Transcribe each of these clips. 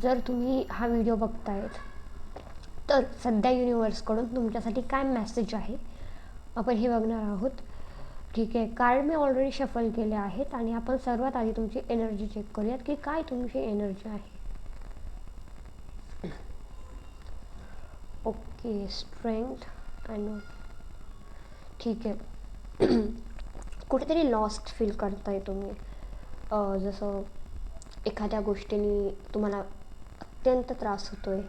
जर तुम्ही हा व्हिडिओ बघतायत तर सध्या युनिवर्सकडून तुमच्यासाठी काय मेसेज आहे? आपण हे बघणार आहोत. ठीक आहे कार्ड मी ऑलरेडी शफल केले आहेत आणि आपण सर्वात आधी तुमची एनर्जी चेक करूयात की काय तुमची एनर्जी आहे. ओके स्ट्रेंथ अँड ठीक आहे. कुठेतरी लॉस्ट फील करताय तुम्ही. जसं एखाद्या गोष्टीने तुम्हाला अत्यंत त्रास होतोय.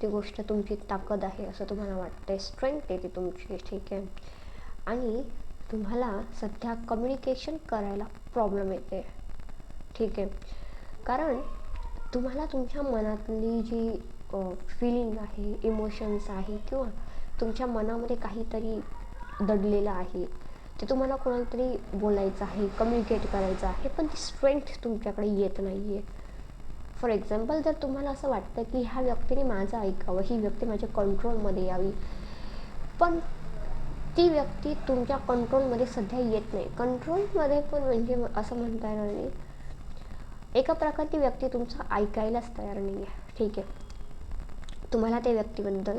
ती गोष्ट तुमची ताकद आहे असं तुम्हाला वाटतंय. स्ट्रेंथ आहे ती तुमची ठीक आहे. आणि तुम्हाला सध्या कम्युनिकेशन करायला प्रॉब्लेम येते. ठीक आहे. कारण तुम्हाला तुमच्या मनातली जी फिलिंग आहे इमोशन्स आहे किंवा तुमच्या मनामध्ये काहीतरी दडलेलं आहे ते तुम्हाला कोणाला तरी बोलायचं आहे कम्युनिकेट करायचं आहे पण ती स्ट्रेंथ तुमच्याकडे येत नाही आहे फॉर एक्झाम्पल जर तुम्हाला असं वाटतं की ह्या व्यक्तीने माझं ऐकावं ही व्यक्ती माझ्या कंट्रोलमध्ये यावी पण ती व्यक्ती तुमच्या कंट्रोलमध्ये सध्या येत नाही. कंट्रोलमध्ये पण म्हणजे असं म्हणता येणार नाही. एका प्रकारची व्यक्ती तुमचं ऐकायलाच तयार नाही आहे ठीक आहे. तुम्हाला त्या व्यक्तीबद्दल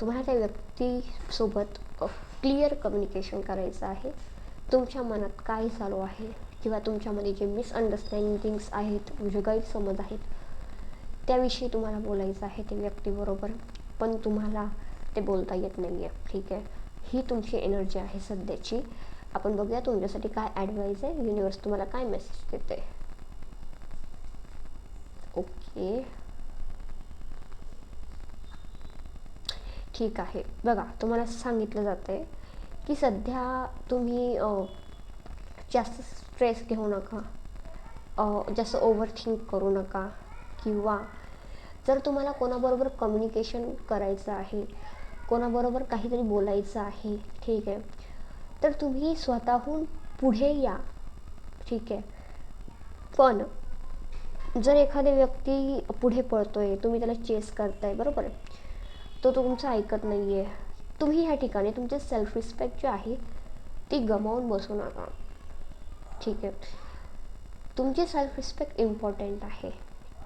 तुम्हाला त्या व्यक्तीसोबत क्लिअर कम्युनिकेशन करायचं आहे. तुमच्या मनात काय चालू आहे? किंवा तुमच्यामध्ये जे मिसअंडरस्टँडिंग्स आहेत म्हणजे गैरसमज आहेत त्याविषयी तुम्हाला बोलायचं आहे त्या व्यक्तीबरोबर पण तुम्हाला ते बोलता येत नाही आहे ठीक आहे? ही तुमची एनर्जी आहे सध्याची. आपण बघूया तुमच्यासाठी काय ॲडवाईज आहे. युनिवर्स तुम्हाला काय मेसेज देते ओके ठीक आहे. बघा तुम्हाला सांगितलं जातं आहे की सध्या तुम्ही जास्त स्ट्रेस घेऊ नका. जास्त ओव्हर थिंक करू नका. किंवा जर तुम्हाला कोणाबरोबर कम्युनिकेशन करायचं आहे कोणाबरोबर काहीतरी बोलायचं आहे ठीक आहे तर तुम्ही स्वतःहून पुढे या. ठीक आहे. पण जर एखादी व्यक्ती पुढे पळतो आहे तुम्ही त्याला चेस करताय बरोबर तो तुमचं ऐकत नाही आहे तुम्ही ह्या ठिकाणी तुमचे सेल्फ रिस्पेक्ट जे आहे ती गमावून बसू नका. ठीक आहे. तुमची सेल्फ रिस्पेक्ट इम्पॉर्टंट आहे.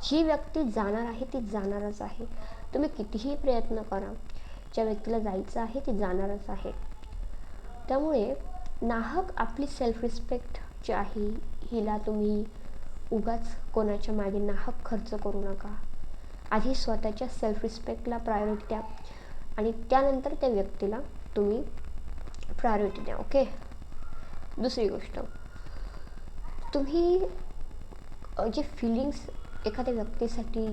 जी व्यक्ती जाणार आहे ती जाणारच आहे. तुम्ही कितीही प्रयत्न करा. ज्या व्यक्तीला जायचं आहे ती जाणारच आहे. त्यामुळे नाहक आपली सेल्फ रिस्पेक्ट जी आहे हिला तुम्ही उगाच कोणाच्या मागे नाहक खर्च करू नका. आधी स्वतःच्या सेल्फ रिस्पेक्टला प्रायोरिटी द्या आणि त्यानंतर त्या व्यक्तीला तुम्ही प्रायोरिटी द्या ओके दुसरी गोष्ट. तुम्ही जे फिलिंग्स एखाद्या व्यक्तीसाठी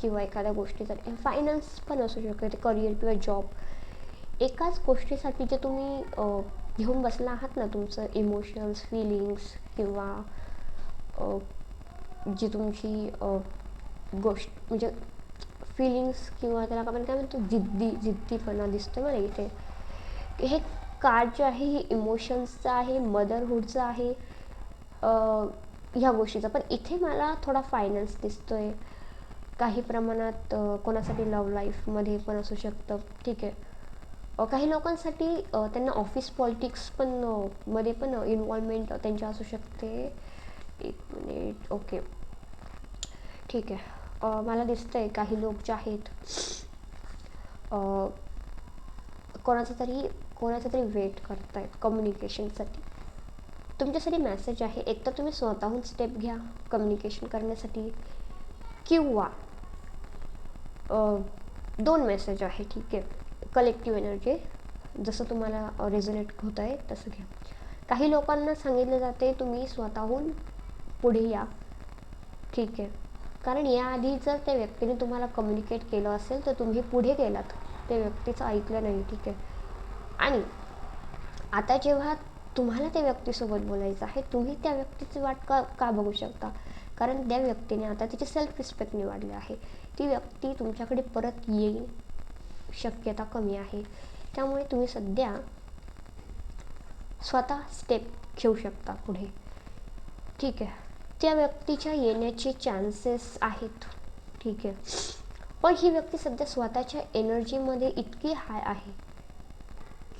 किंवा एखाद्या गोष्टीसाठी फायनान्स पण असू शकते करिअर किंवा जॉब एकाच गोष्टीसाठी जे तुम्ही घेऊन बसला आहात ना तुमचं इमोशन्स फिलिंग्स किंवा जी तुमची गोष्ट म्हणजे फिलिंग्स किंवा त्याला आपण काय म्हणतो जिद्दी जिद्दीपणा दिसतो मला इथे. हे कार्ड जे आहे हे इमोशन्सचं आहे मदरहूडचं आहे ह्या गोष्टीचा. पण इथे मला थोडा फायनान्स दिसतोय. काही प्रमाणात कोणासाठी लव लाईफमध्ये पण असू शकतं. ठीक आहे. काही लोकांसाठी त्यांना ऑफिस पॉलिटिक्स पण मध्ये पण इन्व्हॉल्वमेंट त्यांच्या असू शकते. एक मिनिट ओके ठीक आहे. मला दिसतंय काही लोक जे आहेत. कोणाचं तरी कोणाचं तरी वेट करतायत कम्युनिकेशनसाठी तुमच्यासाठी मेसेज आहे. एक तर तुम्ही स्वतःहून स्टेप घ्या कम्युनिकेशन करण्यासाठी. किंवा दोन मेसेज आहे ठीक आहे. कलेक्टिव्ह एनर्जी जसं तुम्हाला रेझोनेट होत आहे तसं घ्या. काही लोकांना सांगितलं जाते तुम्ही स्वतःहून पुढे या. ठीक आहे. कारण याआधी जर त्या व्यक्तीने तुम्हाला कम्युनिकेट केलं असेल तर तुम्ही पुढे गेलात. त्या व्यक्तीचं ऐकलं नाही ठीक आहे. आणि आता जेव्हा तुम्हाला त्या व्यक्तीसोबत बोलायचं आहे तुम्ही त्या व्यक्तीची वाट का का बघू शकता? कारण त्या व्यक्तीने आता तिचे सेल्फ रिस्पेक्ट निवडले आहे. ती व्यक्ती तुमच्याकडे परत येईल. शक्यता कमी आहे. त्यामुळे तुम्ही सध्या स्वतः स्टेप घेऊ शकता पुढे. ठीक आहे. त्या व्यक्तीच्या येण्याचे चान्सेस आहेत. ठीक आहे. पण ही व्यक्ती सध्या स्वतःच्या एनर्जीमध्ये इतकी हाय आहे.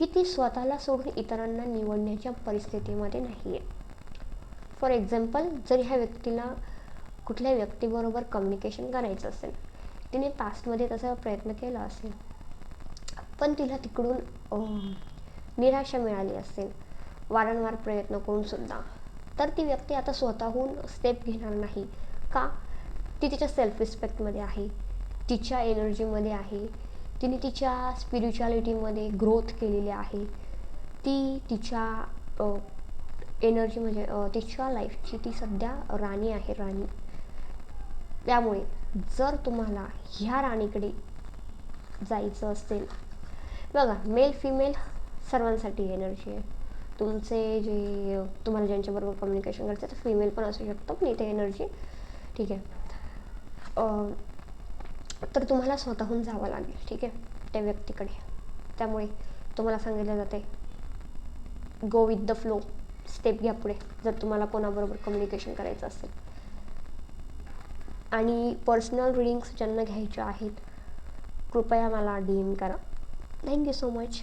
की ती स्वतःला सोडून इतरांना निवडण्याच्या परिस्थितीमध्ये नाही आहे फॉर एक्झाम्पल जर ह्या व्यक्तीला कुठल्या व्यक्तीबरोबर कम्युनिकेशन करायचं असेल तिने पास्टमध्ये तसा प्रयत्न केला असेल पण तिला तिकडून निराशा मिळाली असेल वारंवार प्रयत्न करूनसुद्धा तर ती व्यक्ती आता स्वतःहून स्टेप घेणार नाही. का? ती तिच्या सेल्फ रिस्पेक्टमध्ये आहे तिच्या एनर्जीमध्ये आहे तिने तिच्या स्पिरिच्युअलिटीमध्ये ग्रोथ केलेली आहे. ती तिच्या एनर्जी म्हणजे तिच्या लाईफची ती सध्या राणी आहे राणी. त्यामुळे जर तुम्हाला ह्या राणीकडे जायचं असेल बघा मेल फिमेल सर्वांसाठी एनर्जी आहे. तुमचे जे तुम्हाला ज्यांच्याबरोबर कम्युनिकेशन करायचं तर फिमेल पण असू शकतं पण इथे एनर्जी ठीक आहे. तर तुम्हाला स्वतःहून जावं लागेल ठीक आहे? त्या व्यक्तीकडे. त्यामुळे तुम्हाला सांगितलं जाते go with the flow step घ्या पुढे जर तुम्हाला कोणाबरोबर कम्युनिकेशन करायचं असेल. आणि पर्सनल रिडिंग्स ज्यांना घ्यायच्या आहेत कृपया मला डी एम करा. Thank you so much